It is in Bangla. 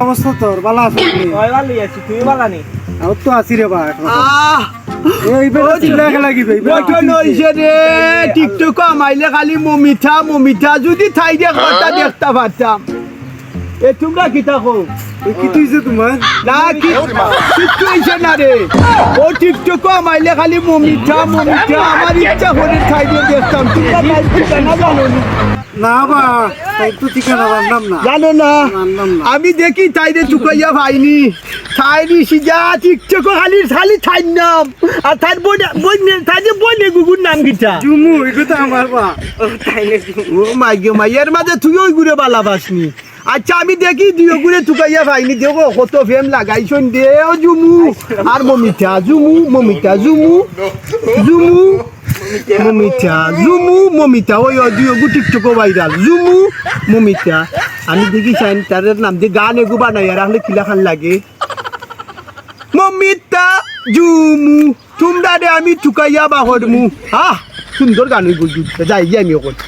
অবস্থা তোর ভালো আছে ওই ভালো আছি তুই ভালো নি আমার তো আছি রে বা এই বেলা চিল্লা খেলা কি ভাই গঠন হইছে রে টিকটক আমাইলে খালি মমিঠা মমিঠা যদি থাই দিয়ে কথা দেখতে পারতাম এ তোমরা কি থাকো? কি তুইছে তোমার? না কি রে ও টিকটক আমাইলে খালি মমিঠা মমিঠা আমার ইচ্ছা করে থাই দিয়ে দেখতাম। তোমরা বাইক ঠিকানা জানো নি? বা তো ঠিকানা বান্ধব না। জানো না? আমি দেখি তাই রে চুকাইয়া ভাইনি। থাইনি সিজা টিকটক খালি খালি থাই নাম। আর তার বই তাই যে বই নে গুগুর নাম কিটা? জুমু এগুলো তো আমার বা। ও, তাই ও মাই গে মাই মাঝে তুই ওই ঘুরে বালা পাসনি আচ্ছা আমি দেখি দুই ঘুরে টুকাইয়া পাইনি দেখো কত ফেম লাগাইছন। দে জুমু। আর মমিতা জুমু মমিতা জুমু। জুমু, মমিতা জুমু, মমিতা, ওই ও দুই গু টিকটক ভাইরাল। জুমু, মমিতা। আমি দেখি চাইন তার নাম দিয়ে গান এগু বানাই, আর আসলে কিলা খান লাগে। মমিতা জুমু তোমরা রে আমি টুকাইয়া বাহরমু। হা সুন্দর গান বলছি যাই যাই আমি ওখানে